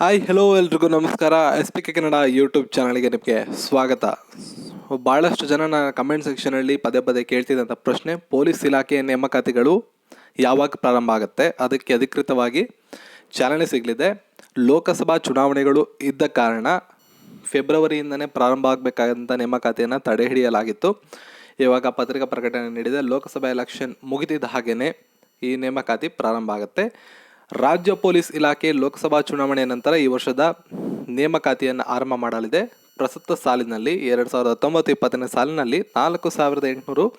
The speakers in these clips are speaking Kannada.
ಹಾಯ್ ಹಲೋ ಎಲ್ರಿಗೂ ನಮಸ್ಕಾರ. S P K Kannada YouTube ಚಾನಲ್ಗೆ ನಿಮಗೆ ಸ್ವಾಗತ. ಭಾಳಷ್ಟು ಜನ ನಾನು ಕಮೆಂಟ್ ಸೆಕ್ಷನಲ್ಲಿ ಪದೇ ಪದೇ ಕೇಳ್ತಿದ್ದಂಥ ಪ್ರಶ್ನೆ, ಪೊಲೀಸ್ ಇಲಾಖೆಯ ನೇಮಕಾತಿಗಳು ಯಾವಾಗ ಪ್ರಾರಂಭ ಆಗುತ್ತೆ? ಅದಕ್ಕೆ ಅಧಿಕೃತವಾಗಿ ಚಾಲನೆ ಸಿಗಲಿದೆ. ಲೋಕಸಭಾ ಚುನಾವಣೆಗಳು ಇದ್ದ ಕಾರಣ ಫೆಬ್ರವರಿಯಿಂದನೇ ಪ್ರಾರಂಭ ಆಗಬೇಕಾದಂಥ ನೇಮಕಾತಿಯನ್ನು ತಡೆ ಹಿಡಿಯಲಾಗಿತ್ತು. ಇವಾಗ ಪತ್ರಿಕಾ ಪ್ರಕಟಣೆ ನೀಡಿದೆ, ಲೋಕಸಭಾ ಎಲೆಕ್ಷನ್ ಮುಗಿದಿದ್ದ ಹಾಗೆಯೇ ಈ ನೇಮಕಾತಿ ಪ್ರಾರಂಭ ಆಗುತ್ತೆ. ರಾಜ್ಯ ಪೊಲೀಸ್ ಇಲಾಖೆ ಲೋಕಸಭಾ ಚುನಾವಣೆಯ ನಂತರ ಈ ವರ್ಷದ ನೇಮಕಾತಿಯನ್ನು ಆರಂಭ ಮಾಡಲಿದೆ. ಪ್ರಸಕ್ತ ಸಾಲಿನಲ್ಲಿ ಎರಡು ಸಾವಿರದ ಹತ್ತೊಂಬತ್ತು ಇಪ್ಪತ್ತನೇ ಸಾಲಿನಲ್ಲಿ ನಾಲ್ಕು ಸಾವಿರದ ಎಂಟುನೂರು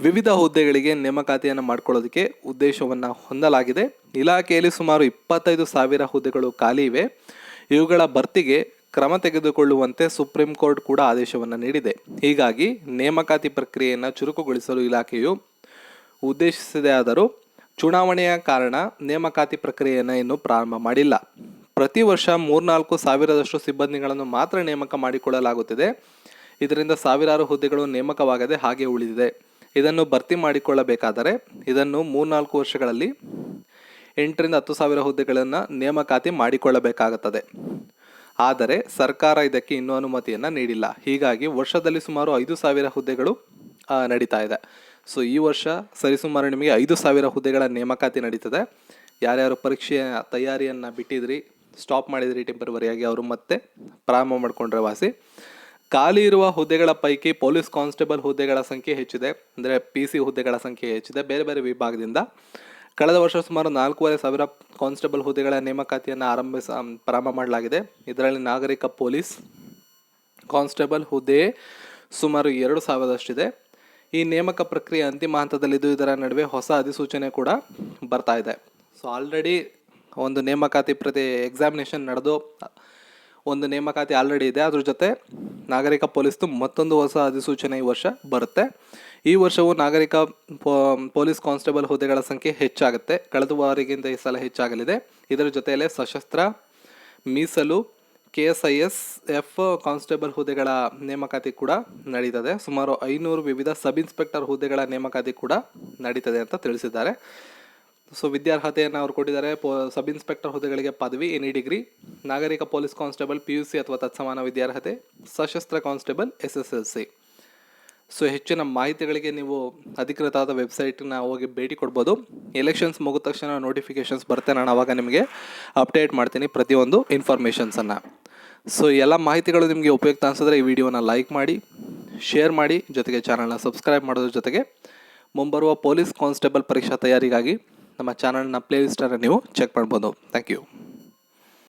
ವಿವಿಧ ಹುದ್ದೆಗಳಿಗೆ ನೇಮಕಾತಿಯನ್ನು ಮಾಡಿಕೊಳ್ಳೋದಕ್ಕೆ ಉದ್ದೇಶವನ್ನು ಹೊಂದಲಾಗಿದೆ. ಇಲಾಖೆಯಲ್ಲಿ ಸುಮಾರು ಇಪ್ಪತ್ತೈದು ಸಾವಿರ ಹುದ್ದೆಗಳು ಖಾಲಿ ಇವೆ. ಇವುಗಳ ಭರ್ತಿಗೆ ಕ್ರಮ ತೆಗೆದುಕೊಳ್ಳುವಂತೆ ಸುಪ್ರೀಂ ಕೋರ್ಟ್ ಕೂಡ ಆದೇಶವನ್ನು ನೀಡಿದೆ. ಹೀಗಾಗಿ ನೇಮಕಾತಿ ಪ್ರಕ್ರಿಯೆಯನ್ನು ಚುರುಕುಗೊಳಿಸಲು ಇಲಾಖೆಯು ಉದ್ದೇಶಿಸಿದೆ ಆದರೂ ಚುನಾವಣೆಯ ಕಾರಣ ನೇಮಕಾತಿ ಪ್ರಕ್ರಿಯೆಯನ್ನು ಇನ್ನೂ ಪ್ರಾರಂಭ ಮಾಡಿಲ್ಲ. ಪ್ರತಿ ವರ್ಷ ಮೂರ್ನಾಲ್ಕು ಸಾವಿರದಷ್ಟು ಸಿಬ್ಬಂದಿಗಳನ್ನು ಮಾತ್ರ ನೇಮಕ ಮಾಡಿಕೊಳ್ಳಲಾಗುತ್ತಿದೆ. ಇದರಿಂದ ಸಾವಿರಾರು ಹುದ್ದೆಗಳು ನೇಮಕವಾಗದೆ ಹಾಗೆ ಉಳಿದಿದೆ. ಇದನ್ನು ಭರ್ತಿ ಮಾಡಿಕೊಳ್ಳಬೇಕಾದರೆ ಇದನ್ನು ಮೂರ್ನಾಲ್ಕು ವರ್ಷಗಳಲ್ಲಿ ಎಂಟರಿಂದ ಹತ್ತು ಸಾವಿರ ಹುದ್ದೆಗಳನ್ನು ನೇಮಕಾತಿ ಮಾಡಿಕೊಳ್ಳಬೇಕಾಗುತ್ತದೆ. ಆದರೆ ಸರ್ಕಾರ ಇದಕ್ಕೆ ಇನ್ನೂ ಅನುಮತಿಯನ್ನು ನೀಡಿಲ್ಲ. ಹೀಗಾಗಿ ವರ್ಷದಲ್ಲಿ ಸುಮಾರು ಐದು ಸಾವಿರ ಹುದ್ದೆಗಳು ನಡೀತಾ ಇದೆ. ಸೊ ಈ ವರ್ಷ ಸರಿಸುಮಾರು ನಿಮಗೆ ಐದು ಸಾವಿರ ಹುದ್ದೆಗಳ ನೇಮಕಾತಿ ನಡೀತದೆ. ಯಾರ್ಯಾರು ಪರೀಕ್ಷೆಯ ತಯಾರಿಯನ್ನು ಬಿಟ್ಟಿದ್ರಿ ಸ್ಟಾಪ್ ಮಾಡಿದ್ರಿ ಟೆಂಪರವರಿಯಾಗಿ ಅವರು ಮತ್ತೆ ಪ್ರಾರಂಭ ಮಾಡಿಕೊಂಡ್ರೆ ವಾಸಿ. ಖಾಲಿ ಇರುವ ಹುದ್ದೆಗಳ ಪೈಕಿ ಪೊಲೀಸ್ ಕಾನ್ಸ್ಟೇಬಲ್ ಹುದ್ದೆಗಳ ಸಂಖ್ಯೆ ಹೆಚ್ಚಿದೆ, ಅಂದರೆ ಪಿ ಸಿ ಹುದ್ದೆಗಳ ಸಂಖ್ಯೆ ಹೆಚ್ಚಿದೆ ಬೇರೆ ಬೇರೆ ವಿಭಾಗದಿಂದ. ಕಳೆದ ವರ್ಷ ಸುಮಾರು ನಾಲ್ಕೂವರೆ ಸಾವಿರ ಕಾನ್ಸ್ಟೇಬಲ್ ಹುದ್ದೆಗಳ ನೇಮಕಾತಿಯನ್ನು ಆರಂಭಿಸ ಪ್ರಾರಂಭ ಮಾಡಲಾಗಿದೆ. ಇದರಲ್ಲಿ ನಾಗರಿಕ ಪೊಲೀಸ್ ಕಾನ್ಸ್ಟೇಬಲ್ ಹುದ್ದೆ ಸುಮಾರು ಎರಡು ಸಾವಿರದಷ್ಟಿದೆ. ಈ ನೇಮಕ ಪ್ರಕ್ರಿಯೆ ಅಂತಿಮ ಹಂತದಲ್ಲಿದ್ದು ಇದರ ನಡುವೆ ಹೊಸ ಅಧಿಸೂಚನೆ ಕೂಡ ಬರ್ತಾ ಇದೆ. ಸೊ ಆಲ್ರೆಡಿ ಒಂದು ನೇಮಕಾತಿ ಪ್ರತಿ ಎಕ್ಸಾಮಿನೇಷನ್ ನಡೆದು ಒಂದು ನೇಮಕಾತಿ ಆಲ್ರೆಡಿ ಇದೆ. ಅದ್ರ ಜೊತೆ ನಾಗರಿಕ ಪೊಲೀಸ್ದು ಮತ್ತೊಂದು ಹೊಸ ಅಧಿಸೂಚನೆ ಈ ವರ್ಷ ಬರುತ್ತೆ. ಈ ವರ್ಷವು ನಾಗರಿಕ ಪೊಲೀಸ್ ಕಾನ್ಸ್ಟೇಬಲ್ ಹುದ್ದೆಗಳ ಸಂಖ್ಯೆ ಹೆಚ್ಚಾಗುತ್ತೆ. ಕಳೆದ ಬಾರಿಗಿಂತ ಈ ಸಲ ಹೆಚ್ಚಾಗಲಿದೆ. ಇದರ ಜೊತೆಯಲ್ಲೇ ಸಶಸ್ತ್ರ ಮೀಸಲು K S I S F constable ಹುದ್ದೆಗಳ ನೇಮಕಾತಿ ಕೂಡ ನಡೀತದೆ. ಸುಮಾರು ಐನೂರು ವಿವಿಧ ಸಬ್ ಇನ್ಸ್ಪೆಕ್ಟರ್ ಹುದ್ದೆಗಳ ನೇಮಕಾತಿ ಕೂಡ ನಡೀತದೆ ಅಂತ ತಿಳಿಸಿದ್ದಾರೆ. ಸೊ, ವಿದ್ಯಾರ್ಹತೆಯನ್ನು ಅವರು ಕೊಟ್ಟಿದ್ದಾರೆ. ಪೊ, ಸಬ್ ಇನ್ಸ್ಪೆಕ್ಟರ್ ಹುದ್ದೆಗಳಿಗೆ ಪದವಿ ಎನಿ ಡಿಗ್ರಿ, ನಾಗರಿಕ police constable, P U C ಅಥವಾ ತತ್ಸಮಾನ ವಿದ್ಯಾರ್ಹತೆ, ಸಶಸ್ತ್ರ constable, S S L C. So, ಹೆಚ್ಚಿನ ಮಾಹಿತಿಗಳಿಗೆ ನೀವು ಅಧಿಕೃತವಾದ ವೆಬ್ಸೈಟ್ನ ಹೋಗಿ ಭೇಟಿ ಕೊಡ್ಬೋದು. ಎಲೆಕ್ಷನ್ಸ್ ಮುಗಿದ ತಕ್ಷಣ ನೋಟಿಫಿಕೇಷನ್ಸ್ ಬರುತ್ತೆ ನಾನು ಅವಾಗ ನಿಮಗೆ ಅಪ್ಡೇಟ್ ಮಾಡ್ತೀನಿ ಪ್ರತಿಯೊಂದು ಇನ್ಫಾರ್ಮೇಷನ್ಸನ್ನು. ಸೊ ಎಲ್ಲ ಮಾಹಿತಿಗಳು ನಿಮಗೆ ಉಪಯುಕ್ತ ಅನಿಸಿದ್ರೆ ಈ ವಿಡಿಯೋನ ಲೈಕ್ ಮಾಡಿ ಶೇರ್ ಮಾಡಿ, ಜೊತೆಗೆ ಚಾನಲ್ನ ಸಬ್ಸ್ಕ್ರೈಬ್ ಮಾಡೋದ್ರ ಜೊತೆಗೆ ಮುಂಬರುವ ಪೊಲೀಸ್ ಕಾನ್ಸ್ಟೇಬಲ್ ಪರೀಕ್ಷಾ ತಯಾರಿಗಾಗಿ ನಮ್ಮ ಚಾನಲ್ನ ಪ್ಲೇಲಿಸ್ಟನ್ನು ನೀವು ಚೆಕ್ ಮಾಡ್ಬೋದು. Thank you